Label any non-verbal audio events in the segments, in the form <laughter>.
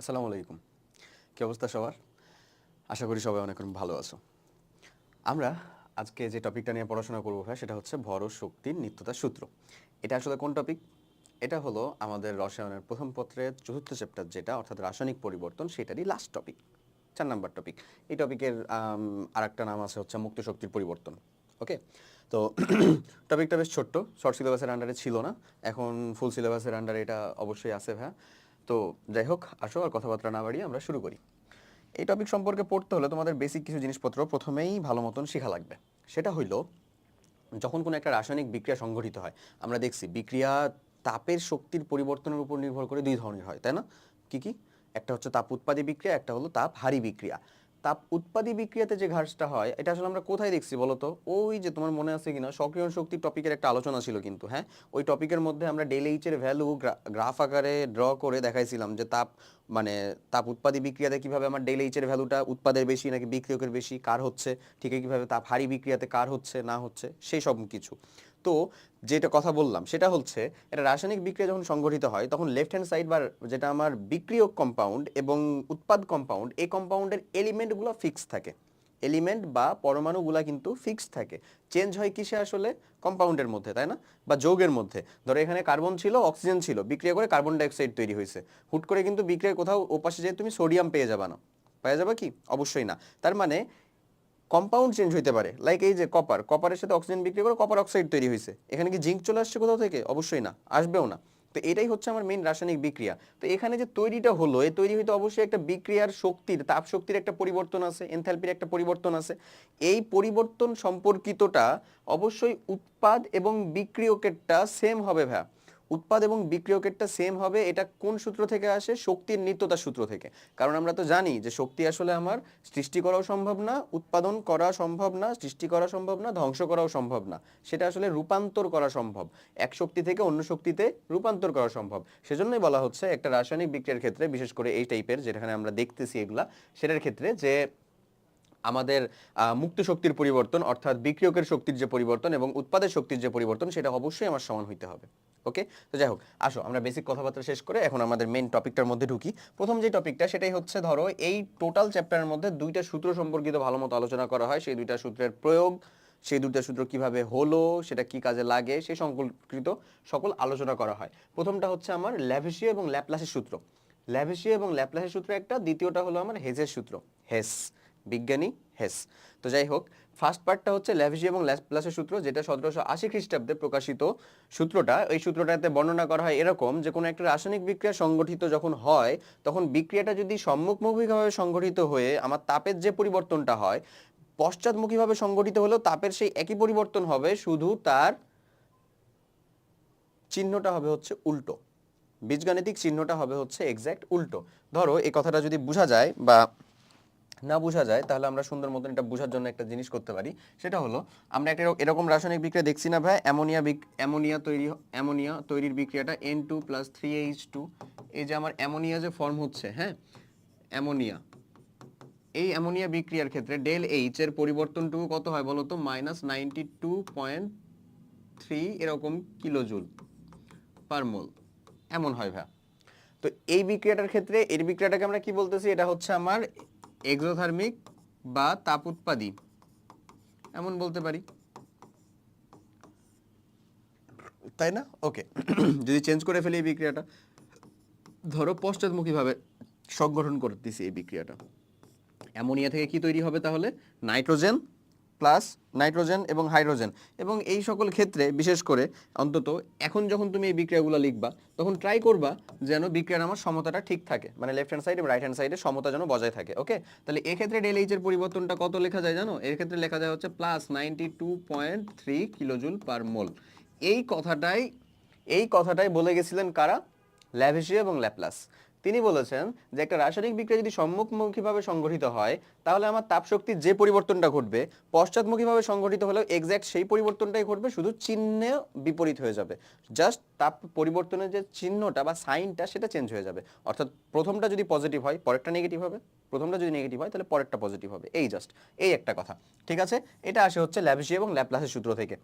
আসসালামু আলাইকুম। কী অবস্থা সবার? আশা করি সবাই অনেক ভালো আছো। আমরা আজকে যে টপিকটা নিয়ে পড়াশোনা করব ভাই, সেটা হচ্ছে ভর শক্তির নিত্যতা সূত্র। এটা আসলে কোন টপিক? এটা হলো আমাদের রসায়নের প্রথম পত্রের চতুর্থ চ্যাপ্টার যেটা, অর্থাৎ রাসায়নিক পরিবর্তন, সেটারই লাস্ট টপিক চার নাম্বার টপিক এই টপিকের আর একটা নাম আছে হচ্ছে মুক্ত শক্তির পরিবর্তন ওকে তো <clears throat> টপিকটা বেশ ছোট্ট শর্ট সিলেবাসের আন্ডারে ছিল না। এখন ফুল সিলেবাসের আন্ডারে এটা অবশ্যই আছে ভাইয়া। তো যাই হোক, আসো আর কথাবার্তা না বাড়িয়ে আমরা শুরু করি। এই টপিক সম্পর্কে পড়তে হলে তোমাদের বেসিক কিছু জিনিসপত্র প্রথমেই ভালো মতন শেখা লাগবে। সেটা হইল, যখন কোনো একটা রাসায়নিক বিক্রিয়া সংঘটিত হয়, আমরা দেখছি বিক্রিয়া তাপের শক্তির পরিবর্তনের উপর নির্ভর করে দুই ধরনের হয়, তাই না? কী কী? একটা হচ্ছে তাপ উৎপাদী বিক্রিয়া, একটা হলো তাপ হারি বিক্রিয়া। তাপ উৎপাদী বিক্রিয়াতে যে ঘাসটা হয়, এটা আসলে আমরা কোথায় দেখছি বলো তো ওই যে তোমার মনে আছে কিনা? সক্রিয় শক্তি টপিকের একটা আলোচনা ছিল কিন্তু হ্যাঁ? ওই টপিকের মধ্যে আমরা ডেল এইচ এর ভ্যালু গ্রাফ আকারে ড্র করে দেখাইছিলাম যে তাপ মানে তাপ উৎপাদী বিক্রিয়াতে কীভাবে আমার ডেল এর ভ্যালুটা উৎপাদের বেশি নাকি বিক্রিয়কের বেশি, কার হচ্ছে, ঠিক কীভাবে তাপ হারি বিক্রিয়াতে কার হচ্ছে, না হচ্ছে, সেই সব কিছু। তো যেটা কথা বললাম, সেটা হচ্ছে এটা রাসায়নিক বিক্রিয়া যখন সংগঠিত হয়, তখন লেফট হ্যান্ড সাইড বা যেটা আমার বিক্রিয়ক কম্পাউন্ড এবং উৎপাদ কম্পাউন্ড এই কম্পাউন্ডের এলিমেন্টগুলো ফিক্স থাকে। এলিমেন্ট বা পরমাণুগুলা কিন্তু ফিক্স থাকে। চেঞ্জ হয় কিসে আসলে? কম্পাউন্ডের মধ্যে, তাই না? বা যৌগের মধ্যে। ধরো এখানে কার্বন ছিল অক্সিজেন ছিল, বিক্রিয়া করে কার্বন ডাইঅক্সাইড তৈরি হয়েছে। হুট করে কিন্তু বিক্রিয়ায় কোথাও ওপাশে যেয়ে তুমি সোডিয়াম পেয়ে যাবা না। পেয়ে যাবে কি? অবশ্যই না। তার মানে কম্পাউন্ড চেঞ্জ হইতে পারে। লাইক এই যে কপার কপারের সাথে অক্সিজেন বিক্রি করে কপার অক্সাইড তৈরি হয়েছে এখানে কি জিঙ্ক চলে আসছে কোথাও থেকে? অবশ্যই না, আসবেও না। তো এটাই হচ্ছে আমার মেইন রাসায়নিক বিক্রিয়া। তো এখানে যে তৈরিটা হলো, এই তৈরি হইতে অবশ্যই একটা বিক্রিয়ার শক্তির, তাপ শক্তির একটা পরিবর্তন আছে এনথ্যালপির একটা পরিবর্তন আছে। এই পরিবর্তন সম্পর্কিতটা অবশ্যই উৎপাদ এবং বিক্রিয়কেরটা সেম হবে ভাইয়া। উৎপাদ এবং বিক্রিয়কেরটা সেম হবে, এটা কোন সূত্র থেকে আসে? শক্তির নিত্যতা সূত্র থেকে। কারণ আমরা তো জানি যে শক্তি আসলে আমার সৃষ্টি করাও সম্ভব না, উৎপাদন করা সম্ভব না, সৃষ্টি করা সম্ভব না, ধ্বংস করাও সম্ভব না। সেটা আসলে রূপান্তর করা সম্ভব। এক শক্তি থেকে অন্য শক্তিতে রূপান্তর করা সম্ভব। সেজন্যই বলা হচ্ছে একটা রাসায়নিক বিক্রিয়ার ক্ষেত্রে, বিশেষ করে এই টাইপের যেখানে আমরা দেখতেছি এগুলা, সেটার ক্ষেত্রে যে আমাদের মুক্ত শক্তির পরিবর্তন, অর্থাৎ বিক্রিয়কের শক্তির যে পরিবর্তন এবং উৎপাদের শক্তির যে পরিবর্তন, সেটা অবশ্যই আমার সমান হইতে হবে। ওকে? তো যাই হোক, আসো, আমরা বেসিক কথাবার্তা শেষ করে এখন আমাদের মেন টপিকটার মধ্যে ঢুকি। প্রথম যে টপিকটা সেটাই হচ্ছে ধরো এই টোটাল চ্যাপ্টারের মধ্যে দুইটা সূত্র সম্পর্কিত ভালো মতো আলোচনা করা হয়। সেই দুইটা সূত্রের প্রয়োগ, সেই দুইটা সূত্র কীভাবে হলো, সেটা কি কাজে লাগে সেই সম্পর্কিত সকল আলোচনা করা হয়। প্রথমটা হচ্ছে আমার ল্যাভিসিও এবং ল্যাপ্লাসের সূত্র। ল্যাভিসিও এবং ল্যাপ্লাসের সূত্র একটা, দ্বিতীয়টা হলো আমার হেজের সূত্র, হেস। বিজ্ঞানী হেস। তো যাই হোক ফার্স্ট পার্টটা হচ্ছে ল্যাভিসি এবং ল্যাপ্লাসের সূত্র, যেটা সতেরোশো আশি খ্রিস্টাব্দে প্রকাশিত সূত্রটা। এই সূত্রটাতে বর্ণনা করা হয় এরকম যে, কোনো একটা রাসায়নিক বিক্রিয়া সংগঠিত যখন হয়, তখন বিক্রিয়াটা যদি সম্মুখমুখীভাবে সংগঠিত হয়ে আমার তাপের যে পরিবর্তনটা হয়, পশ্চাৎমুখীভাবে সংগঠিত হলেও তাপের সেই একই পরিবর্তন হবে, শুধু তার চিহ্নটা হবে হচ্ছে উল্টো। বীজগাণিতিক চিহ্নটা হবে হচ্ছে এক্স্যাক্ট উল্টো। ধরো, এই কথাটা যদি বোঝা যায় বা না বোঝা যায়, তাহলে আমরা সুন্দর মতন এটা বোঝার জন্য একটা জিনিস করতে পারি। সেটা হলো, আমরা একটা এরক- এরকম রাসায়নিক বিক্রিয়া দেখছি না ভাই, অ্যামোনিয়া অ্যামোনিয়া তৈরি অ্যামোনিয়া তৈরির বিক্রিয়াটা N two plus three H two এই যে আমার অ্যামোনিয়া যে ফর্ম হচ্ছে হ্যাঁ? অ্যামোনিয়া। এই অ্যামোনিয়া বিক্রিয়ার ক্ষেত্রে ডেল এইচ এর পরিবর্তনটুকু কত হয় বলো তো? Minus ninety two point three এরকম কিলোজুল পার মোল এমন হয় ভাই তো এই বিক্রিয়াটার ক্ষেত্রে, এর বিক্রিয়াটাকে আমরা কি বলতেছি? এটা হচ্ছে আমার এক্সোথার্মিক বা তাপ উৎপাদী এমন বলতে পারি। তাই না? ওকে <clears throat> যদি চেঞ্জ করে ফেলি এই বিক্রিয়াটা ধরো পশ্চাৎমুখীভাবে সংগঠন করতেছি এই বিক্রিয়াটা। অ্যামোনিয়া থেকে কি তৈরি হবে তাহলে? নাইট্রোজেন প্লাস নাইট্রোজেন এবং হাইড্রোজেন এবং এই সকল ক্ষেত্রে, বিশেষ করে অন্তত এখন যখন তুমি এই বিক্রিয়াগুলো লিখবা, তখন ট্রাই করবা যেন বিক্রিয়ার আমার সমতাটা ঠিক থাকে। মানে লেফট হ্যান্ড সাইড এবং রাইট হ্যান্ড সাইডে সমতা যেন বজায় থাকে ওকে তাহলে এক্ষেত্রে ডেল এইচ এর পরিবর্তনটা কত লেখা যায় জানো? এর ক্ষেত্রে লেখা যায় হচ্ছে plus ninety two point three kilojoule per mole এই কথাটাই এই কথাটাই বলে গেছিলেন কারা? ল্যাভিসিও এবং ল্যাপ্লাস। তিনি বলেছেন যে একটা রাসায়নিক বিক্রিয়া যদি সম্মুখমুখীভাবে সংগঠিত হয়, তাহলে আমার তাপশক্তির যে পরিবর্তনটা ঘটবে, পশ্চাৎমুখীভাবে সংগঠিত হলেও এক্স্যাক্ট সেই পরিবর্তনটাই ঘটবে, শুধু চিহ্নে বিপরীত হয়ে যাবে। জাস্ট তাপ পরিবর্তনের যে চিহ্নটা বা সাইনটা সেটা চেঞ্জ হয়ে যাবে। অর্থাৎ প্রথমটা যদি পজিটিভ হয়, পরেরটা নেগেটিভ হবে। প্রথমটা যদি নেগেটিভ হয়, তাহলে পরেরটা পজিটিভ হবে। এই জাস্ট এই একটা কথা। ঠিক আছে? এটা আসে হচ্ছে ল্যাভিসি এবং ল্যাপ্লাসের সূত্র থেকে।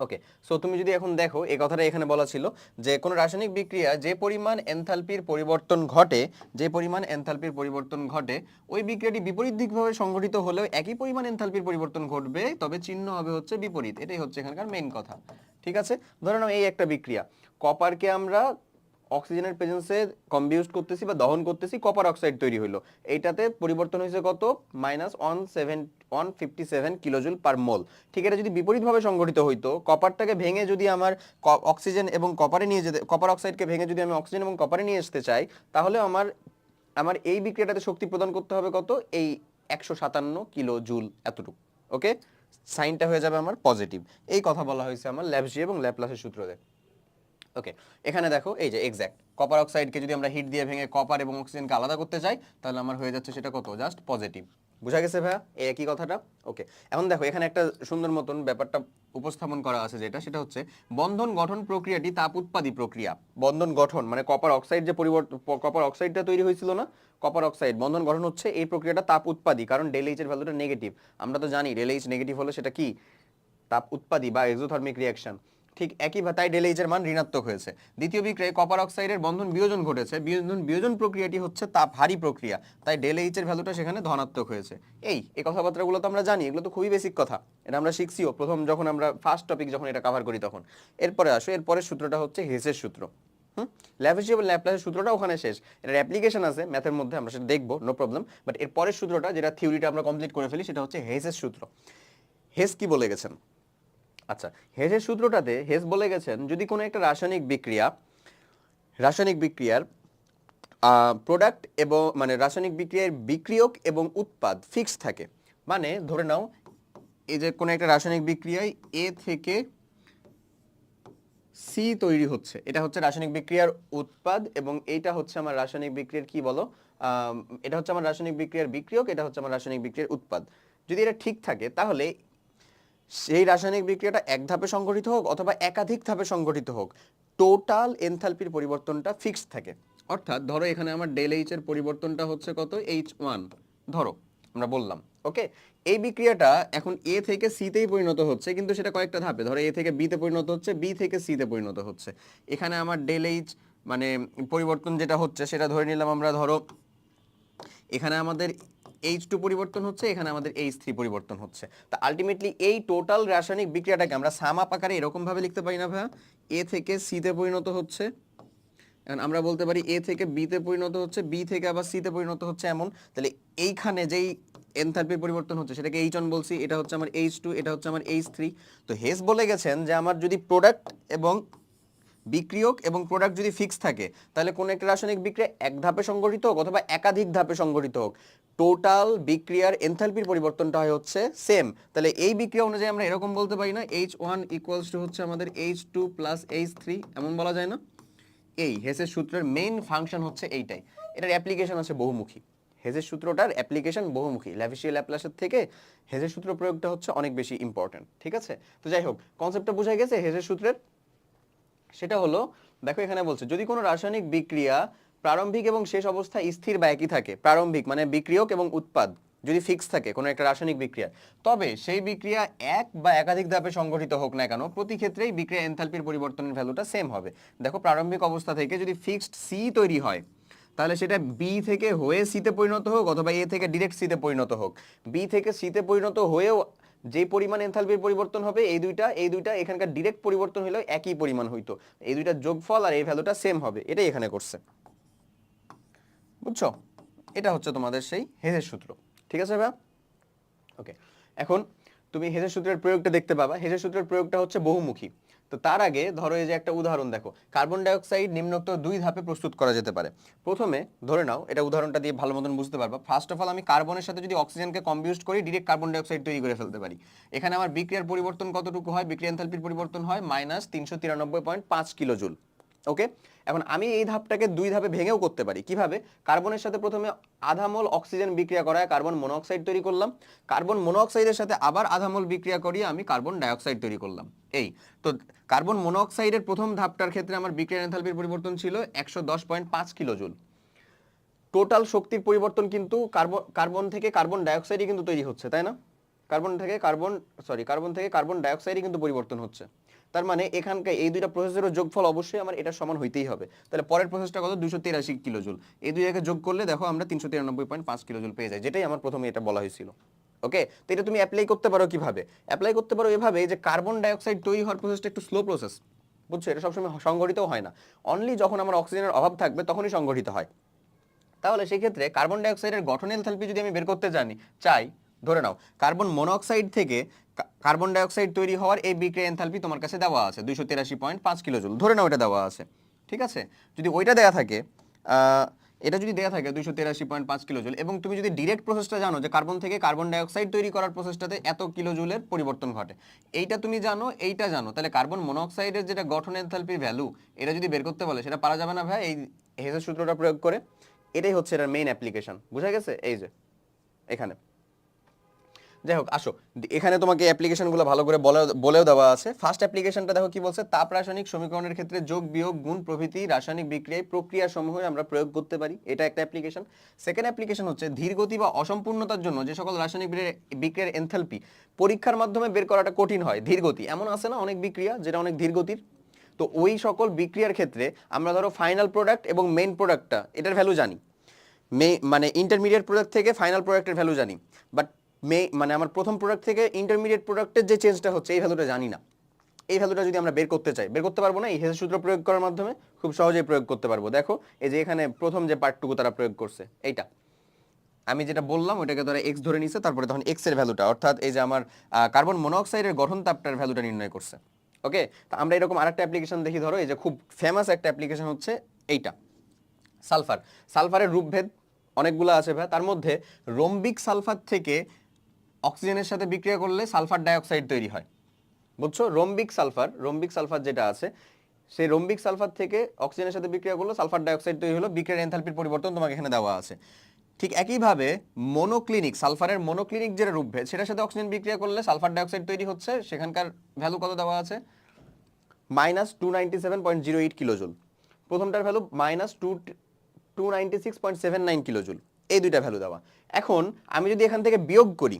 ওকে সো তুমি যদি এখন দেখো, এই কথাটা এখানে বলা ছিল যে কোনো রাসায়নিক বিক্রিয়া যে পরিমাণ এনথালপির পরিবর্তন ঘটে, যে পরিমাণ এনথালপির পরিবর্তন ঘটে, ওই বিক্রিয়াটি বিপরীত দিকভাবে সংঘটিত হলেও একই পরিমাণ এনথালপির পরিবর্তন ঘটবে, তবে চিহ্ন হবে হচ্ছে বিপরীত। এটাই হচ্ছে এখানকার মেইন কথা। ঠিক আছে? ধরে নাও এই একটা বিক্রিয়া। কপারকে আমরা অক্সিজেনের প্রেজেন্সে কম্বিউজ করতেছি বা দহন করতেছি কপার অক্সাইড তৈরি হলো এইটাতে পরিবর্তন হয়েছে কত? Minus one seven one fifty seven kilojoule per mole ঠিক এটা যদি বিপরীতভাবে সংগঠিত হইতো কপারটাকে ভেঙে যদি আমার অক্সিজেন এবং কপারে নিয়ে যেতে কপার অক্সাইডকে ভেঙে যদি আমি অক্সিজেন এবং কপারে নিয়ে আসতে চাই, তাহলে আমার আমার এই বিক্রিয়াটাতে শক্তি প্রদান করতে হবে কত? এই একশো সাতান্ন কিলো জুল এতটুকু। ওকে সাইনটা হয়ে যাবে আমার পজিটিভ এই কথা বলা হয়েছে আমার ল্যাবজি এবং ল্যাপ্লাসের সূত্রতে ওকে এখানে দেখো, এই যে এক্স্যাক্ট কপার অক্সাইডকে যদি আমরা হিট দিয়ে ভেঙে কপার এবং অক্সিজেনকে আলাদা করতে চাই, তাহলে আমার হয়ে যাচ্ছে সেটা কত? জাস্ট পজিটিভ বুঝা গেছে ভাইয়া? এই একই কথাটা? ওকে এখন দেখো, এখানে একটা সুন্দর মতন ব্যাপারটা উপস্থাপন করা আছে যেটা, সেটা হচ্ছে বন্ধন গঠন প্রক্রিয়াটি তাপ উৎপাদী প্রক্রিয়া। বন্ধন গঠন মানে কপার অক্সাইড যে পরিবর্তন কপার অক্সাইডটা তৈরি হয়েছিল না? কপার অক্সাইড বন্ধন গঠন হচ্ছে এই প্রক্রিয়াটা তাপ উৎপাদী, কারণ ডেল এইচ এর ভ্যালুটা নেগেটিভ আমরা তো জানি ডেলএইচ নেগেটিভ হলে সেটা কি? তাপ উৎপাদী বা এক্সোথার্মিক রিয়াকশন ঠিক একই বা তাই ডেল এইচের মান ঋণাত্মক হয়েছে। দ্বিতীয় বিক্রিয়ায় কপার অক্সাইডের বন্ধন বিয়োজন ঘটেছে। বিয়োজন বিয়োজন প্রক্রিয়াটি হচ্ছে তাপ হারি প্রক্রিয়া। তাই ডেল এইচের ভ্যালুটা সেখানে ধনাত্মক হয়েছে। এই এই কথাবার্তাগুলো তো আমরা জানি, এগুলো তো খুবই বেসিক কথা। এটা আমরা শিখছিও, প্রথম যখন আমরা ফার্স্ট টপিক যখন এটা কভার করি তখন। এরপরে আসো, এরপরের সূত্রটা হচ্ছে হেসের সূত্র। হুম? ল্যাভিশ এবং ল্যাপ্লাসের সূত্রটা ওখানে শেষ। এটার অ্যাপ্লিকেশন আছে ম্যাথের মধ্যে আমরা সেটা দেখব নো প্রবলেম বাট এর পরের সূত্রটা, যেটা থিওরিটা আমরা কমপ্লিট করে ফেলি, সেটা হচ্ছে হেসের সূত্র। হেস কি বলে গেছেন? আচ্ছা হেসের সূত্রটাতে হেস বলে গেছেন, যদি কোনো একটা রাসায়নিক বিক্রিয়া, রাসায়নিক বিক্রিয়ার প্রোডাক্ট এবং মানে রাসায়নিক বিক্রিয়ার বিক্রিয়ক এবং উৎপাদ ফিক্স থাকে। মানে ধরে নাও, এই যে কোনো একটা রাসায়নিক বিক্রিয়ায় এ থেকে সি তৈরি হচ্ছে, এটা হচ্ছে রাসায়নিক বিক্রিয়ার উৎপাদ এবং এইটা হচ্ছে আমার রাসায়নিক বিক্রিয়ার কি বলো? এটা হচ্ছে আমার রাসায়নিক বিক্রিয়ার বিক্রিয়ক, এটা হচ্ছে আমার রাসায়নিক বিক্রিয়ার উৎপাদ। যদি এটা ঠিক থাকে, তাহলে সেই রাসায়নিক বিক্রিয়াটা এক ধাপে সংগঠিত হোক অথবা একাধিক ধাপে সংগঠিত হোক টোটাল এনথালপির পরিবর্তনটা ফিক্সড থাকে। অর্থাৎ ধরো এখানে আমার ডেল এইচ এর পরিবর্তনটা হচ্ছে কত? এইচ ওয়ান ধরো, আমরা বললাম ওকে এই বিক্রিয়াটা এখন এ থেকে সিতেই পরিণত হচ্ছে, কিন্তু সেটা কয়েকটা ধাপে। ধরো এ থেকে বিতে পরিণত হচ্ছে বি থেকে সিতে পরিণত হচ্ছে। এখানে আমার ডেল এইচ মানে পরিবর্তন যেটা হচ্ছে, সেটা ধরে নিলাম আমরা ধরো, এখানে আমাদের এইচ টু পরিবর্তন হচ্ছে, এখানে আমাদের এইচ থ্রি পরিবর্তন হচ্ছে। তা আলটিমেটলি এই টোটাল রাসায়নিক বিক্রিয়াটাকে আমরা সামাপ আকারে এরকম ভাবে লিখতে পারি না ভাইয়া। এ থেকে সিতে পরিণত হচ্ছে। এখন আমরা বলতে পারি এ থেকে বিতে পরিণত হচ্ছে বি থেকে আবার সিতে পরিণত হচ্ছে এমন। তাহলে এইখানে যেই এনথালপির পরিবর্তন হচ্ছে, সেটাকে এইচ ওয়ান বলছি, এটা হচ্ছে আমার এইচ টু এটা হচ্ছে আমার এইচ থ্রি তো হেস বলে গেছেন যে আমার যদি প্রোডাক্ট এবং বিক্রিয়ক এবং প্রোডাক্ট যদি ফিক্স থাকে, তাহলে কোনো একটা রাসায়নিক বিক্রিয়া এক ধাপে সংগঠিত হোক অথবা একাধিক ধাপে সংগঠিত হোক। টোটাল বিক্রিয়ার এনথালপির পরিবর্তনটা হয় হচ্ছে সেম তাহলে এই বিক্রিয়া অনুযায়ী আমরা এরকম বলতে পারি না এইচ ওয়ান ইকুয়ালস টু হচ্ছে আমাদের H two plus H three এমন বলা যায় না? এই হেসের সূত্রের মেইন ফাংশন হচ্ছে এইটাই। এটার অ্যাপ্লিকেশন আছে বহুমুখী। হেজের সূত্রটার অ্যাপ্লিকেশন বহুমুখী। ল্যাভিশিয়াল ল্যাপ্লাসের থেকে হেজের সূত্র প্রয়োগটা হচ্ছে অনেক বেশি ইম্পর্ট্যান্ট ঠিক আছে? তো যাই হোক কনসেপ্টটা বোঝা গেছে হেজের সূত্রের। সেটা হলো, দেখো এখানে বলছে, যদি কোনো রাসায়নিক বিক্রিয়া প্রারম্ভিক এবং শেষ অবস্থা স্থির বা একই থাকে, প্রারম্ভিক মানে বিক্রিয়ক এবং উৎপাদ, যদি ফিক্স থাকে কোনো একটা রাসায়নিক বিক্রিয়া, তবে সেই বিক্রিয়া এক বা একাধিক ধাপে সংগঠিত হোক না কেন, প্রতি ক্ষেত্রেই বিক্রিয়া এনথালপির পরিবর্তনের ভ্যালুটা সেম হবে। দেখো প্রারম্ভিক অবস্থা থেকে যদি ফিক্সড সি তৈরি হয়, তাহলে সেটা বি থেকে হয়ে সিতে পরিণত হোক অথবা এ থেকে ডিরেক্ট সিতে পরিণত হোক। বি থেকে সিতে পরিণত হয়েও যে পরিমাণ এনথালপির পরিবর্তন হবে, এই দুইটা এই দুইটা এখানকার ডিরেক্ট পরিবর্তন হলেও একই পরিমাণ হইতো। এই দুইটা যোগফল আর এই ভ্যালুটা সেম হবে। এটাই এখানে করছে। বুঝছ? এটা হচ্ছে তোমাদের সেই হেজের সূত্র। ঠিক আছে ভাইয়া? ওকে এখন তুমি হেজের সূত্রের প্রয়োগটা দেখতে পাবা। হেজের সূত্রের প্রয়োগটা হচ্ছে বহুমুখী। তো তার আগে ধরো এই যে একটা উদাহরণ দেখো, কার্বন ডাইঅক্সাইড নিম্নোক্ত দুই ধাপে প্রস্তুত করা যেতে পারে। প্রথমে ধরে নাও, এটা উদাহরণটা দিয়ে ভালো মতন বুঝতে পারবা। ফার্স্ট অফ অল আমি কার্বনের সাথে যদি অক্সিজেনকে কম্বিউস্ট করি ডিরেক্ট কার্বন ডাইঅক্সাইড তৈরি করে ফেলতে পারি। এখানে আমার বিক্রিয়ার পরিবর্তন কতটুকু হয়? বিক্রিয়া এনথালপির পরিবর্তন হয় মাইনাস তিনশো তিরানব্বই পয়েন্ট পাঁচ কিলো জুল ওকে এখন আমি এই ধাপটাকে দুই ধাপে ভেঙেও করতে পারি। কীভাবে? কার্বনের সাথে প্রথমে আধা মোল অক্সিজেন বিক্রিয়া করায় কার্বন মনোঅক্সাইড তৈরি করলাম। কার্বন মনোঅক্সাইডের সাথে আবার আধা মোল বিক্রিয়া করিয়ে আমি কার্বন ডাইঅক্সাইড তৈরি করলাম। এই, তো কার্বন মনোঅক্সাইডের প্রথম ধাপটার ক্ষেত্রে আমার বিক্রিয়া এনথালপির পরিবর্তন ছিল একশো দশ পয়েন্ট পাঁচ কিলো জুল টোটাল শক্তির পরিবর্তন কিন্তু কার্বন কার্বন থেকে কার্বন ডাইঅক্সাইডই কিন্তু তৈরি হচ্ছে, তাই না? কার্বন থেকে কার্বন সরি কার্বন থেকে কার্বন ডাইঅক্সাইডই কিন্তু পরিবর্তন হচ্ছে। তার মানে এখানকার এই দুইটা প্রসেসেরও যোগফল অবশ্যই আমার এটা সমান হইতেই হবে। তাহলে পরের প্রসেসটা কত? দুশো তিরাশি কিলোজুল। এই দুই জায়গায় যোগ করলে দেখো আমরা তিনশো তিরানব্বই পয়েন্ট পাঁচ কিলোজুল পেয়ে যাই, যেটাই আমার প্রথমে এটা বলা হয়েছিল। ওকে? তো এটা তুমি অ্যাপ্লাই করতে পারো কীভাবে? অ্যাপ্লাই করতে পারো এভাবে যে কার্বন ডাইঅক্সাইড তৈরি হওয়ার প্রসেসটা একটু স্লো প্রসেস বুঝছ? এটা সবসময় সংগঠিতও হয় না। অনলি যখন আমার অক্সিজেনের অভাব থাকবে তখনই সংগঠিত হয়। তাহলে সেক্ষেত্রে কার্বন ডাইঅক্সাইডের গঠন এনথালপি যদি আমি বের করতে জানি, চাই ধরে নাও, কার্বন মনোঅক্সাইড থেকে কার্বন ডাইঅক্সাইড তৈরি হওয়ার এই বিক্রিয়া এনথালপি তোমার কাছে দেওয়া আছে, দুইশো তিরাশি পয়েন্ট পাঁচ কিলোজুল। ধরে নাও এটা দেওয়া আছে, ঠিক আছে? যদি ওইটা দেওয়া থাকে এটা যদি দেওয়া থাকে দুইশো তিরাশি পয়েন্ট পাঁচ কিলোজুল এবং তুমি যদি ডিরেক্ট প্রসেসটা জানো যে কার্বন থেকে কার্বন ডাইঅক্সাইড তৈরি করার প্রসেসটাতে এত কিলোজুলের পরিবর্তন ঘটে, এইটা তুমি জানো, এইটা জানো, তাহলে কার্বন মনোঅক্সাইডের যেটা গঠন এনথালপির ভ্যালু, এটা যদি বের করতে বলে, সেটা পারা যাবে না ভাই, এই হেজের সূত্রটা প্রয়োগ করে, এটাই হচ্ছে এটার মেইন অ্যাপ্লিকেশন বুঝা গেছে? এই যে, এখানে। যাই হোক, আসো। এখানে তোমাকে অ্যাপ্লিকেশনগুলো ভালো করে বলে, বলেও দেওয়া আছে। ফার্স্ট অ্যাপ্লিকেশনটা দেখো কি বলছে? তাপ রাসায়নিক সমীকরণের ক্ষেত্রে যোগ, বিয়োগ, গুণ প্রভৃতি রাসায়নিক বিক্রিয়ায় প্রক্রিয়া সমূহ আমরা প্রয়োগ করতে পারি। এটা একটা অ্যাপ্লিকেশন সেকেন্ড অ্যাপ্লিকেশন হচ্ছে ধীর গতি বা অসম্পূর্ণতার জন্য যে সকল রাসায়নিক বিক্রিয়ার- এনথালপি পরীক্ষার মাধ্যমে বের করাটা কঠিন হয়, ধীর গতি। এমন আছে না অনেক বিক্রিয়া যেটা অনেক ধীর গতির? তো ওই সকল বিক্রিয়ার ক্ষেত্রে আমরা ধরো ফাইনাল প্রোডাক্ট এবং মেইন প্রোডাক্টটা এটার ভ্যালু জানি। মে মানে ইন্টারমিডিয়েট প্রোডাক্ট থেকে ফাইনাল প্রোডাক্টের ভ্যালু জানি। বাট মে মানে আমার প্রথম প্রোডাক্ট থেকে ইন্টারমিডিয়েট প্রোডাক্টের যে চেঞ্জটা হচ্ছে, এই ভ্যালুটা জানি না। এই ভ্যালুটা যদি আমরা বের করতে চাই, বের করতে পারব না, এই হেসের সূত্র প্রয়োগ করার মাধ্যমে খুব সহজেই প্রয়োগ করতে পারব। দেখো, এই যে এখানে প্রথম যে পার্টটুকু তারা প্রয়োগ করছে, এইটা। আমি যেটা বললাম ওটাকে ধরে এক্স ধরে নিছে, তারপরে তখন এক্সের ভ্যালুটা অর্থাৎ এই যে আমার কার্বন মনোঅক্সাইডের গঠন তাপটার ভ্যালুটা নির্ণয় করছে। ওকে? তো আমরা এরকম আরেকটা অ্যাপ্লিকেশন দেখি, ধরো, এই যে খুব ফেমাস একটা অ্যাপ্লিকেশন হচ্ছে এইটা। সালফার। সালফারের রূপভেদ অনেকগুলো আছে ভাই। তার মধ্যে রোম্বিক সালফার থেকে অক্সিজেনের সাথে বিক্রিয়া করলে সালফার ডাইঅক্সাইড তৈরি হয়। বুঝছ? রোম্বিক সালফার রোম্বিক সালফার যেটা আছে, সেই রোম্বিক সালফার থেকে অক্সিজেনের সাথে বিক্রিয়া করল সালফার ডাইঅক্সাইড তৈরি হলো, বিক্রিয়ার এনথালপির পরিবর্তন তোমাকে এখানে দেওয়া আছে। ঠিক একইভাবে মনোক্লিনিক সালফারের মনোক্লিনিক যেটা রূপভেদ, সেটার সাথে অক্সিজেন বিক্রিয়া করলে সালফার ডাইঅক্সাইড তৈরি হচ্ছে, সেখানকার ভ্যালু কত দেওয়া আছে? Minus two ninety seven point zero eight kilojoule প্রথমটার value minus two two ninety six point seven nine kilojoule এই দুইটা ভ্যালু দেওয়া। এখন আমি যদি এখান থেকে বিয়োগ করি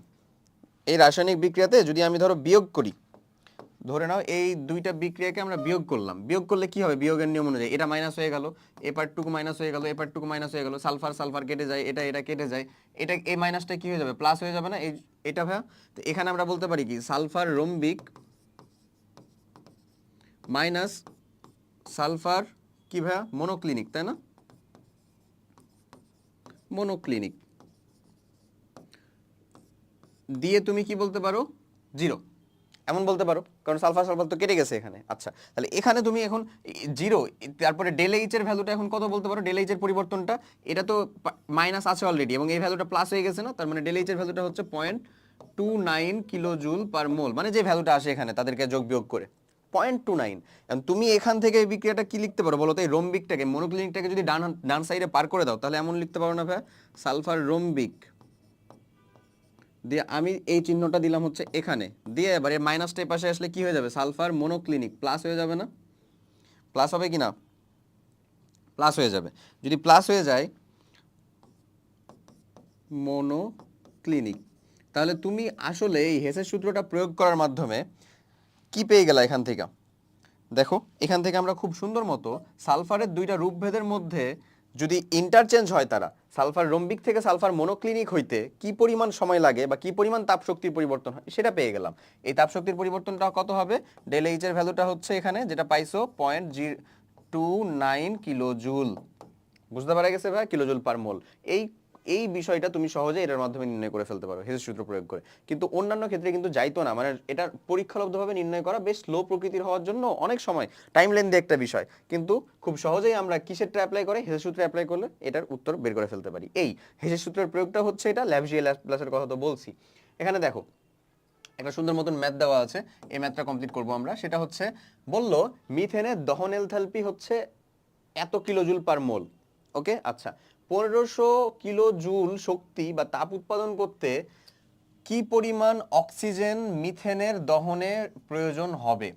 এই রাসায়নিক বিক্রিয়াতে যদি আমি ধরো বিয়োগ করি, ধরে নাও এই দুইটা বিক্রিয়াকে আমরা বিয়োগ করলাম। বিয়োগ করলে কি হবে? বিয়োগের নিয়ম অনুযায়ী এটা মাইনাস হয়ে গেল, এ পার্টটুকু মাইনাস হয়ে গেল, এ পার্টটুকু মাইনাস হয়ে গেল সালফার সালফার কেটে যায়, এটা এটা কেটে যায়, এটা, এই মাইনাসটা কি হয়ে যাবে? প্লাস হয়ে যাবে না? এই, এটা ভাইয়া, তো এখানে আমরা বলতে পারি কি? সালফার রম্বিক মাইনাস সালফার কি ভাইয়া? মনোক্লিনিক তাই না? মনোক্লিনিক দিয়ে তুমি কি বলতে পারো? জিরো। এমন বলতে পারো, কারণ সালফার সালফার তো কেটে গেছে এখানে। আচ্ছা তাহলে এখানে তুমি এখন জিরো, তারপরে ডেল এইচ এর ভ্যালুটা এখন কত বলতে পারো? ডেল এইচ এর পরিবর্তনটা, এটা তো মাইনাস আছে অলরেডি এবং এই ভ্যালুটা প্লাস হয়ে গেছে না? তার মানে ডেল এইচ এর ভ্যালুটা হচ্ছে point two nine kilo joule per mole মানে যে ভ্যালুটা আসে এখানে, তাদেরকে যোগ বিয়োগ করে। পয়েন্ট টু নাইন তুমি এখান থেকে এই বিক্রিয়াটা কি লিখতে পারো? বলো তো এই রোম্বিকটাকে মনোক্লিনিকটাকে যদি ডান ডান সাইডে পার করে দাও, তাহলে এমন লিখতে পারো না ভাই সালফার রোম্বিক দিয়ে আমি এই চিহ্নটা দিলাম হচ্ছে এখানে। দিয়ে এবার এই মাইনাসটা পাশে আসলে কি হয়ে যাবে? সালফার মনোক্লিনিক প্লাস হয়ে যাবে না? প্লাস হবে কি না? প্লাস হয়ে যাবে। যদি প্লাস হয়ে যায় মনোক্লিনিক তাহলে তুমি আসলে এই হেসের সূত্রটা প্রয়োগ করার মাধ্যমে কি পেয়ে গেলা এখান থেকে? দেখো, এখান থেকে আমরা খুব সুন্দর মতো সালফারের দুইটা রূপভেদের মধ্যে যদি ইন্টারচেঞ্জ হয় তারা সালফার রম্বিক থেকে সালফার মনোক্লিনিক হইতে কি পরিমাণ সময় লাগে বা কি পরিমাণ তাপশক্তির পরিবর্তন হয় সেটা পেয়ে গেলাম। এই তাপশক্তির পরিবর্তনটা কত হবে? ডেল এইচ এর ভ্যালুটা হচ্ছে এখানে, যেটা পাইছো point G two nine kilo joule বুঝতে পারা গেছে ভাই? কিলোজুল পার মোল এই এই বিষয়টা তুমি সহজে এটার মাধ্যমে নির্ণয় করে ফেলতে পারো হেসের সূত্র প্রয়োগ করে। কিন্তু অন্যান্য ক্ষেত্রে কিন্তু যাইতো না মানে এটা পরীক্ষালব্ধভাবে নির্ণয় করা বেশ স্লো প্রকৃতির হওয়ার জন্য অনেক সময় টাইম লেন্দি একটা বিষয়। কিন্তু খুব সহজেই আমরা কিসেরটা অ্যাপ্লাই করে হেসের সূত্রে অ্যাপ্লাই করলে এটার উত্তর বের করে ফেলতে পারি। এই হেসের সূত্রের প্রয়োগটা হচ্ছে এটা ল্যাবজিএল প্লাসের কথা তো বলছি। এখানে দেখো, একটা সুন্দর মতন ম্যাথ দেওয়া আছে, এই ম্যাথটা কমপ্লিট করব আমরা। সেটা হচ্ছে, বলল মিথেনের দহন এলথালপি হচ্ছে এত কিলোজুল পার মোল ওকে আচ্ছা। পনেরোশো কিলো জুল শক্তি বা তাপ উৎপাদন করতে কি পরিমাণ অক্সিজেন মিথেনের দহনের প্রয়োজন হবে?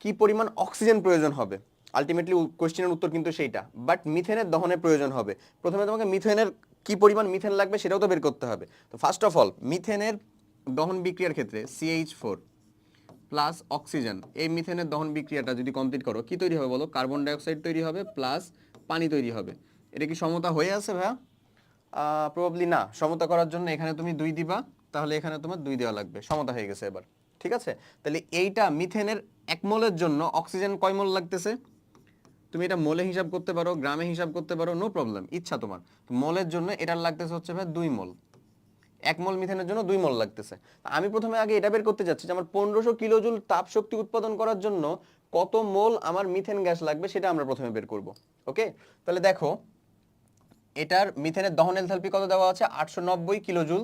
কি পরিমাণ অক্সিজেন প্রয়োজন হবে? আলটিমেটলি কোয়েশ্চেনের উত্তর কিন্তু সেইটা। বাট মিথেনের দহনের প্রয়োজন হবে। প্রথমে তোমাকে মিথেনের কি পরিমাণ মিথেন লাগবে সেটাও তো বের করতে হবে। তো ফার্স্ট অফ অল মিথেনের দহন বিক্রিয়ার ক্ষেত্রে সিএইচ ফোর প্লাস অক্সিজেন এই মিথেনের দহন বিক্রিয়াটা যদি কমপ্লিট করো, কি তৈরি হবে বলো? কার্বন ডাইঅক্সাইড তৈরি হবে প্লাস পানি তৈরি হবে। এটা কি সমতা হয়ে আছে ভাইয়া? প্রবাবলি না। সমতা করার জন্য এখানে তুমি দুই দিবা, তাহলে এখানে তোমার দুই দেওয়া লাগবে। সমতা হয়ে গেছে এবার। ঠিক আছে? তাহলে এইটা মিথেনের এক মোলের জন্য অক্সিজেন কয় মোল লাগতেছে? তুমি এটা মোলে হিসাব করতে পারো, গ্রামে হিসাব করতে পারো নো প্রবলেম ইচ্ছা তোমার। মোলের জন্য এটার লাগতেছে হচ্ছে ভাই দুই মোল। এক মোল মিথেনের জন্য দুই মোল লাগতেছে। আমি প্রথমে আগে এটা বের করতে যাচ্ছি যে আমার পনেরোশো কিলোজুল তাপ শক্তি উৎপাদন করার জন্য কত মোল আমার মিথেন গ্যাস লাগবে সেটা আমরা প্রথমে বের করব। ওকে? তাহলে দেখো এটার মিথেনের দহন এলথালপি কত দেওয়া আছে? আটশো নব্বই কিলোজুল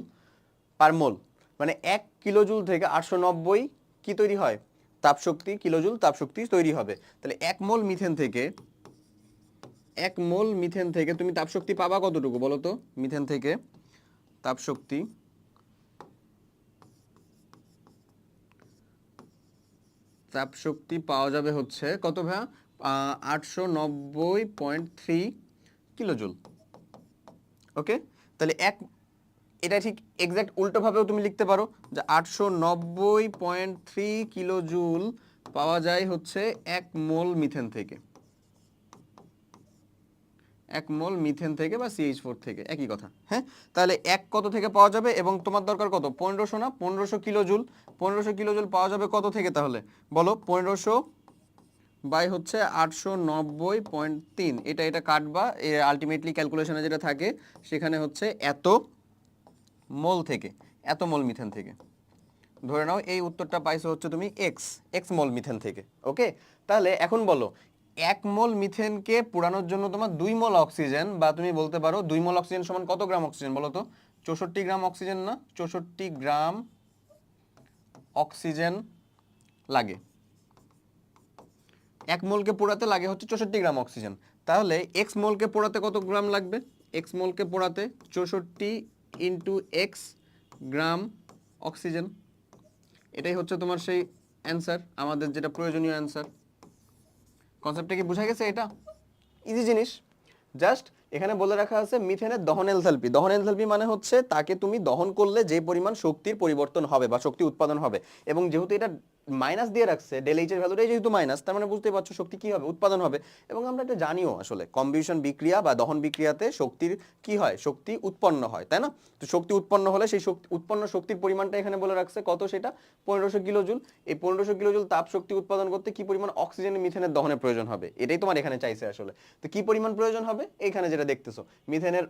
পার মোল। মানে এক কিলোজুল থেকে আটশো নব্বই কি তৈরি হয়? তাপশক্তি, কিলোজুল তাপশক্তি তৈরি হবে। তাহলে এক মোল মিথেন থেকে, এক মোল মিথেন থেকে তুমি তাপশক্তি পাবা কতটুকু বলো তো? মিথেন থেকে তাপশক্তি তাপশক্তি পাওয়া যাবে হচ্ছে কত ভাইয়া? আটশো নব্বই পয়েন্ট থ্রি কিলোজুল। ওকে? তাহলে এক, এটা ঠিক এক্স্যাক্ট উল্টোভাবেও তুমি লিখতে পারো যে আটশো নব্বই পয়েন্ট থ্রি কিলোজুল পাওয়া যায় হচ্ছে এক মোল মিথেন থেকে। এক মোল মিথেন থেকে বা সিএইচ ফোর থেকে, একই কথা হ্যাঁ? তাহলে এক কত থেকে পাওয়া যাবে এবং তোমার দরকার কত? পনেরোশো না? পনেরোশো কিলোজুল পনেরোশো কিলোজুল পাওয়া যাবে কত থেকে তাহলে? বলো, পনেরোশো বাই হচ্ছে আটশো নব্বই পয়েন্ট তিন। এটা এটা কাটবা। এর আলটিমেটলি ক্যালকুলেশনে যেটা থাকে, সেখানে হচ্ছে এত মোল থেকে, এত মোল মিথেন থেকে। ধরে নাও, এই উত্তরটা পাইছো হচ্ছে তুমি এক্স এক্স মোল মিথেন থেকে, ওকে? তাহলে এখন বলো, এক মোল মিথেনকে পুরানোর জন্য তোমার দুই মোল অক্সিজেন, বা তুমি বলতে পারো দুই মোল অক্সিজেন সমান কত গ্রাম অক্সিজেন বলো তো? চৌষট্টি গ্রাম অক্সিজেন না, চৌষট্টি গ্রাম অক্সিজেন লাগে। এক মোলকে পোড়াতে লাগে হচ্ছে চৌষট্টি গ্রাম অক্সিজেন। তাহলে এক্স মোলকে পোড়াতে কত গ্রাম লাগবে? এক্স মোলকে পোড়াতে চৌষট্টি ইন্টু এক্স গ্রাম অক্সিজেন। এটাই হচ্ছে তোমার সেই অ্যান্সার, আমাদের যেটা প্রয়োজনীয় অ্যান্সার। কনসেপ্টটা কি বোঝা গেছে এটা? ইজি জিনিস। জাস্ট এখানে বলে রাখা আছে মিথেনের দহন এলথালপি দহন এলথালপি মানে হচ্ছে তাকে তুমি দহন করলে যে পরিমাণ শক্তির পরিবর্তন হবে বা শক্তি উৎপাদন হবে। এবং যেহেতু এটা মাইনাস দিয়ে রাখছে ডেল এইচের ভ্যালুটাই যেহেতু মাইনাস তার মানে বুঝতে পারছ শক্তি কি হবে, উৎপাদন হবে। এবং আমরা এটা জানিও আসলে কম্বিউশন বিক্রিয়া বা দহন বিক্রিয়াতে শক্তির কি হয়? শক্তি উৎপন্ন হয়, তাই না? তো শক্তি উৎপন্ন হলে সেই শক্তি, উৎপন্ন শক্তির পরিমাণটা এখানে বলে রাখছে, কত সেটা? পনেরোশো কিলোজুল। এই পনেরোশো কিলোজুল তাপ শক্তি উৎপাদন করতে কি পরিমাণ অক্সিজেন মিথেনের দহনের প্রয়োজন হবে? এটাই তোমার এখানে চাইছে আসলে। তো কি পরিমাণ প্রয়োজন হবে? এখানে যেটা দেখতেছো। মিথেনের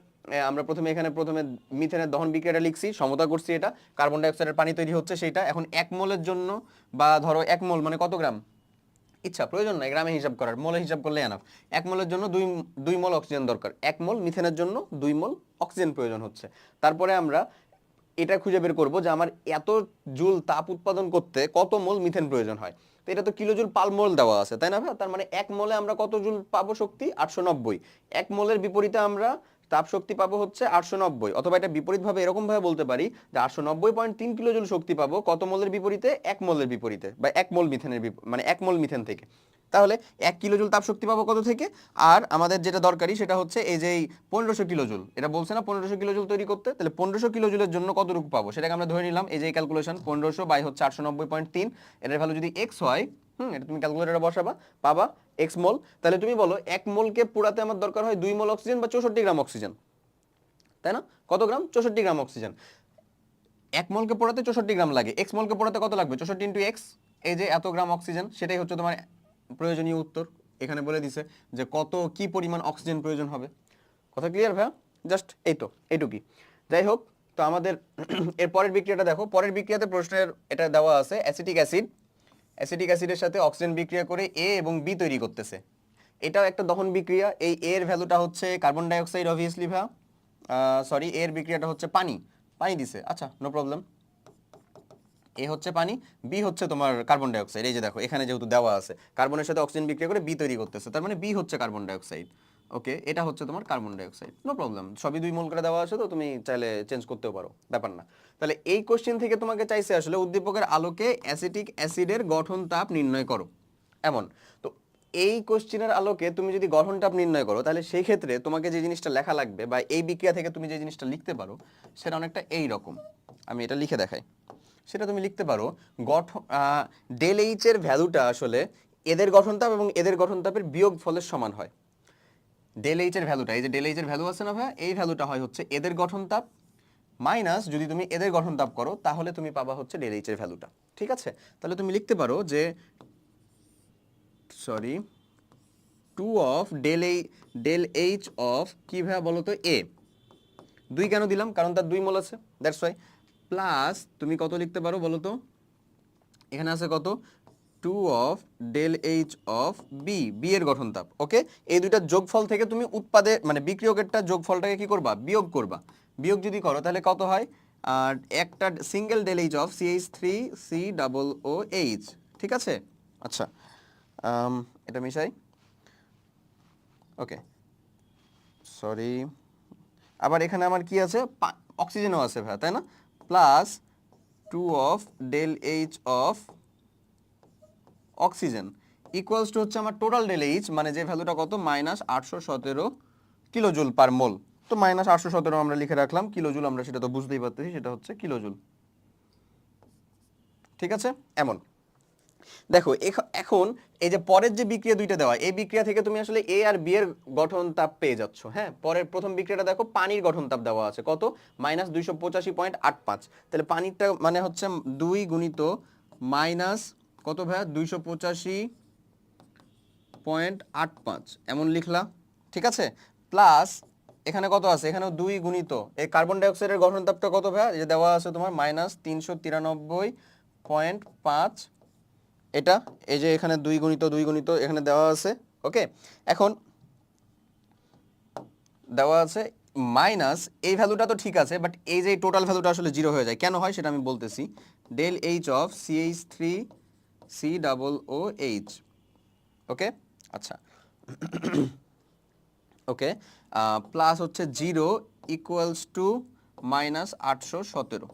আমরা প্রথমে এখানে, প্রথমে মিথেনের দহন বিক্রিয়াটা লিখছি, সমতা করছি এটা। কার্বন ডাইঅক্সাইডের পানি তৈরি হচ্ছে সেটা। এখন এক মোলের জন্য বা ধরো এক মোল মানে কত গ্রাম? ইচ্ছা, প্রয়োজন নাই, গ্রামে হিসাব করার, মোলে হিসাব করলে এনাফ এক মোলের জন্য দুই দুই মোল অক্সিজেন দরকার। এক মোল মিথেনের জন্য দুই মোল অক্সিজেন প্রয়োজন হচ্ছে। তারপরে আমরা এটা খুঁজে বের করব যে আমার এত জুল তাপ উৎপাদন করতে কত মোল মিথেন প্রয়োজন হয়। তো এটা তো কিলোজুল পাল মোল দেওয়া আছে, তাই না ভাই? তার মানে এক মোলে আমরা কত জুল পাবো শক্তি? আটশো নব্বই। এক মোলের বিপরীতে আমরা তাপ শক্তি পাবো হচ্ছে আটশো নব্বই। অথবা এটা বিপরীতভাবে এরকম ভাবে বলতে পারি যে আটশো নব্বই পয়েন্ট তিন কিলোজুল শক্তি পাবো কত মোলের বিপরীতে? এক মোলের বিপরীতে বা এক মোল মিথেনের মানে এক মোল মিথেন থেকে। তাহলে এক কিলোজুল তাপ শক্তি পাবো কত থেকে? আর আমাদের যেটা দরকারি সেটা হচ্ছে এই যে পনেরোশো কিলোজুল এটা বলছে না পনেরোশো কিলোজুল তৈরি করতে? তাহলে পনেরোশো কিলোজুলের জন্য কতটুকু পাবো? সেটাকে আমরা ধরে নিলাম, এই যে ক্যালকুলেশন পনেরোশো বাই হচ্ছে আটশো নব্বই পয়েন্ট তিন। এটার ভ্যালু যদি এক্স হয়, হুম, এটা তুমি ক্যালকুলেটারে বসাবা, পাবা এক্স মোল তাহলে তুমি বলো এক মোলকে পুরাতে আমার দরকার হয় দুই মোল অক্সিজেন বা চৌষট্টি গ্রাম অক্সিজেন তাই না? কত গ্রাম? চৌষট্টি গ্রাম অক্সিজেন এক মোলকে পোড়াতে চৌষট্টি গ্রাম লাগে। এক্স মোলকে পোড়াতে কত লাগবে? চৌষট্টি ইন্টু এক্স এই যে এত গ্রাম অক্সিজেন সেটাই হচ্ছে তোমার প্রয়োজনীয় উত্তর। এখানে বলে দিছে যে কত, কি পরিমাণ অক্সিজেন প্রয়োজন হবে। কথা ক্লিয়ার ভাইয়া? জাস্ট এই তো, এইটুকুই। যাই হোক, তো আমাদের <clears throat> এর পরের বিক্রিয়াটা দেখো। পরের বিক্রিয়াতে প্রশ্নের এটা দেওয়া আছে অ্যাসিটিক অ্যাসিড অ্যাসিটিক অ্যাসিডের সাথে অক্সিজেন বিক্রিয়া করে এ এবং বি তৈরি করতেছে। এটাও একটা দহন বিক্রিয়া। এই এর ভ্যালুটা হচ্ছে কার্বন ডাইঅক্সাইড অবভিয়াসলি ভাইয়া। সরি এর বিক্রিয়াটা হচ্ছে পানি। পানি দিছে। আচ্ছা নো প্রবলেম এ হচ্ছে পানি বি হচ্ছে তোমার কার্বন ডাইঅক্সাইড এই যে দেখো, এখানে যেহেতু দেওয়া আছে কার্বনের সাথে অক্সিজেন বিক্রিয়া করে বি তৈরি করতেছে। তার মানে বি হচ্ছে কার্বন ডাইঅক্সাইড ওকে এটা হচ্ছে তোমার কার্বন ডাইঅক্সাইড। নো প্রবলেম সবই দুই মোল করে দেওয়া আছে তো, তুমি চাইলে চেঞ্জ করতেও পারো, ব্যাপার না। তাহলে এই কোশ্চেন থেকে তোমাকে চাইছে আসলে উদ্দীপকের আলোকে অ্যাসিটিক অ্যাসিডের গঠন তাপ নির্ণয় করো। এমন, তো এই কোশ্চেনের আলোকে তুমি যদি গঠন তাপ নির্ণয় করো, তাহলে সেই ক্ষেত্রে তোমাকে যে জিনিসটা লেখা লাগবে বা এই বিক্রিয়া থেকে তুমি যে জিনিসটা লিখতে পারো, সেটা অনেকটা এই রকম। আমি এটা লিখে দেখাই। সেটা তুমি লিখতে পারো গঠন ডেল এইচ এর ভ্যালুটা আসলে এদের গঠন তাপ এবং এদের গঠনতাপের বিয়োগ ফলের সমান হয়। ডেল এইচ এর ভ্যালুটা এই যে ডেল এইচ এর ভ্যালু আছে না ভাই এই ভ্যালুটা হয় হচ্ছে এদের গঠন তাপ মাইনাস যদি তুমি এদের গঠন তাপ করো, তাহলে তুমি পাবা হচ্ছে ডেল এইচ এর ভ্যালুটা ঠিক আছে? তাহলে তুমি লিখতে পারো যে সরি টু অফ ডেল এই ডেল এইচ অফ কি ভাইয়া বলো তো এ দুই কেন দিলাম? কারণ তার দুই মোল আছে দ্যাটস ওয়াই প্লাস তুমি কত লিখতে পারো বলো তো এখানে আছে কত? Two of del H of B B এর গঠন তাপ ওকে এই দুইটার যোগফল থেকে তুমি উৎপাদে মানে বিক্রিয়কেরটা যোগফলটাকে কি করবা? বিয়োগ করবা। বিয়োগ যদি করো, তাহলে কত হয়? আর একটা single del H of CH three C double O H ঠিক আছে? আচ্ছা এটা মিশাই। ওকে সরি আবার এখানে আমার কি আছে? অক্সিজেনও আছে ভাই, তাই না? Plus two of del H of oxygen equals to হচ্ছে আমার টোটাল ডেল এইচ মানে যে ভ্যালুটা কত? মাইনাস আটশো সতেরো কিলোজুল পার মোল তো মাইনাস আটশো সতেরো আমরা লিখে রাখলাম কিলোজুল আমরা সেটা তো বুঝতেই পারতেছি, সেটা হচ্ছে কিলোজুল ঠিক আছে? এমন। দেখো, এখ- এখন এই যে পরের যে বিক্রিয়া দুইটা দেওয়া, এই বিক্রিয়া থেকে তুমি আসলে এ আর বি এর গঠন তাপ পেয়ে যাচ্ছ হ্যাঁ? পরের প্রথম বিক্রিয়াটা দেখো, পানির গঠন তাপ দেওয়া আছে। কত? মাইনাস দুইশো পঁচাশি পয়েন্ট আট পাঁচ। তাহলে পানিরটা মানে হচ্ছে দুই গুণিত মাইনাস কত ভাইয়া? দুইশো পঁচাশি পয়েন্ট আট পাঁচ। এমন লিখলা। ঠিক আছে? প্লাস এখানে কত আছে? এখানেও দুই গুণিত। এই কার্বন ডাইঅক্সাইডের গঠন তাপটা কত ভাইয়া? যে দেওয়া আছে তোমার মাইনাস তিনশো তিরানব্বই পয়েন্ট পাঁচ। এটা, এই যে এখানে দুই গুণিত দুই গুণিত এখানে দেওয়া আছে। ওকে? এখন দেওয়া আছে মাইনাস এই ভ্যালুটা তো ঠিক আছে বাট এই যে টোটাল ভ্যালুটা আসলে জিরো হয়ে যায়। কেন হয় সেটা আমি বলতেছি। Del H of CH three C double O H okay আচ্ছা। ওকে প্লাস হচ্ছে জিরো ইকুয়ালস টু মাইনাস আটশো সতেরো।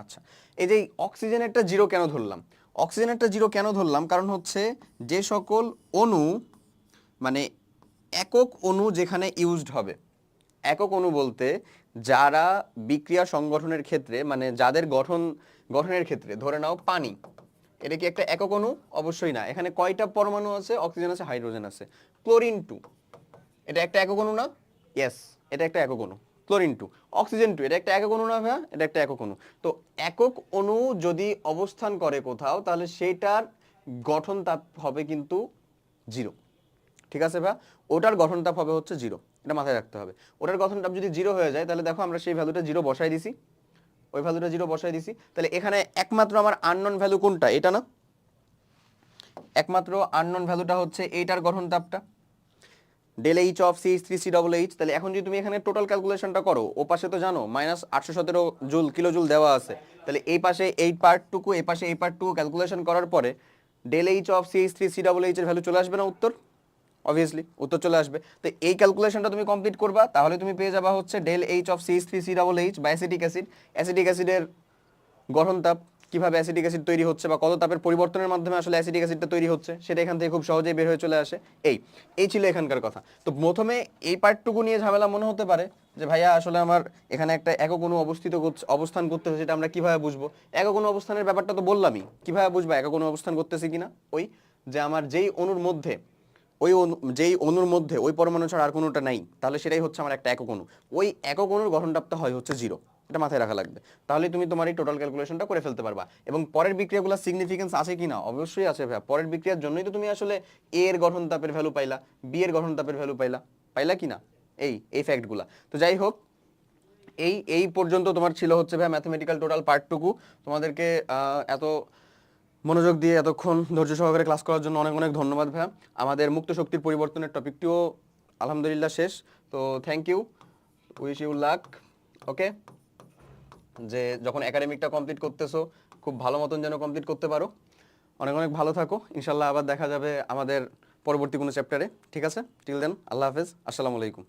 আচ্ছা। এই যে অক্সিজেনেরটা জিরো কেন ধরলাম? অক্সিজেনেরটা জিরো কেন ধরলাম? কারণ হচ্ছে যে সকল অণু মানে একক অণু যেখানে ইউজড হবে, একক অণু বলতে যারা বিক্রিয়া সংগঠনের ক্ষেত্রে মানে যাদের গঠন, গঠনের ক্ষেত্রে, ধরে নাও পানি এটা কি একটা একক অণু? অবশ্যই না। এখানে কয়টা পরমাণু আছে? অক্সিজেন আছে, হাইড্রোজেন আছে। Chlorine two. এটা একটা একক অণু না? ইয়েস এটা একটা একক অণু। Chlorine two. অক্সিজেন টু, এটা একটা একক অণু না ভাইয়া? এটা একটা একক অণু। তো একক অণু যদি অবস্থান করে কোথাও, তাহলে সেইটার গঠন তাপ হবে কিন্তু জিরো। ঠিক আছে ভাইয়া? ওটার গঠন তাপ হবে হচ্ছে জিরো। এটা মাথায় রাখতে হবে। ওটার গঠন তাপ যদি জিরো হয়ে যায়, তাহলে দেখো আমরা সেই ভ্যালুটা জিরো বসাই দিছি। ওই ভ্যালুটা জিরো বসাই দিছি। তাহলে এখানে একমাত্র আমার আননন ভ্যালু কোনটা? এটা না? একমাত্র আননন ভ্যালুটা হচ্ছে এইটার গঠন তাপটা। Del H of C three C double H তাহলে এখন যদি তুমি এখানে টোটাল ক্যালকুলেশনটা করো, ও পাশে তো জানো মাইনাস আটশো সতেরো জুল কিলো জুল দেওয়া আছে। তাহলে এই পাশে এই পার্টটুকু এই পাশে এই পার্টটুকু ক্যালকুলেশন করার পরে del H of C three C double H এর ভ্যালু চলে আসবে না উত্তর? অবভিয়াসলি উত্তর চলে আসবে। তো এই ক্যালকুলেশনটা তুমি কমপ্লিট করবা, তাহলে তুমি পেয়ে যাবা হচ্ছে del H of C three C double H বা অ্যাসিডিক অ্যাসিড অ্যাসিডিক অ্যাসিডের গঠন তাপ, কীভাবে অ্যাসিডিক অ্যাসিড তৈরি হচ্ছে বা কত তাপের পরিবর্তনের মাধ্যমে আসলে অ্যাসিডিক অ্যাসিডটা তৈরি হচ্ছে, সেটা এখান থেকে খুব সহজেই বের হয়ে চলে আসে। এই এই ছিল এখানকার কথা। তো প্রথমে এই পার্টটুকু নিয়ে ঝামেলা মনে হতে পারে যে, ভাইয়া, আসলে আমার এখানে একটা একক কোনো অবস্থিত অবস্থান করতেছে সেটা আমরা কীভাবে বুঝব? একক কোনো অবস্থানের ব্যাপারটা তো বললামই, কীভাবে বুঝব একক কোনো অবস্থান করতেছি কিনা? ওই যে, আমার যেই অণুর মধ্যে ওই যেই অণুর মধ্যে, ওই পরমাণু ছাড়া আর কোনোটা নাই, তাহলে সেটাই হচ্ছে আমার একটা একক অণু। ওই একক অণুর গঠনটাপটা হয় হচ্ছে জিরো, এটা মাথায় রাখা লাগবে। তাহলে তুমি তোমার এই টোটাল ক্যালকুলেশনটা করে ফেলতে পারবা। এবং পরের বিক্রিয়াগুলো সিগনিফিকেন্স আছে কিনা? অবশ্যই আছে ভাইয়া। পরের বিক্রিয়ার জন্যই তো তুমি আসলে এ এর গঠন তাপের ভ্যালু পাইলা বি এর গঠন তাপের ভ্যালু পাইলা। পাইলা কি না এই এই ফ্যাক্টগুলা তো যাই হোক, এই এই পর্যন্ত তোমার ছিল হচ্ছে ভাই ম্যাথমেটিক্যাল টোটাল পার্টটুকু তোমাদেরকে এত মনোযোগ দিয়ে এতক্ষণ ধৈর্য সহকারে ক্লাস করার জন্য অনেক অনেক ধন্যবাদ ভাইয়া। আমাদের মুক্ত শক্তির পরিবর্তনের টপিকটিও আলহামদুলিল্লাহ শেষ। তো thank you wish you luck okay যে যখন একাডেমিকটা কমপ্লিট করতেছো, খুব ভালো মতন যেন কমপ্লিট করতে পারো। অনেক অনেক ভালো থাকো। ইনশাল্লাহ আবার দেখা যাবে আমাদের পরবর্তী কোনো চ্যাপ্টারে ঠিক আছে? টিল দেন আল্লাহ হাফেজ। আসসালামু আলাইকুম।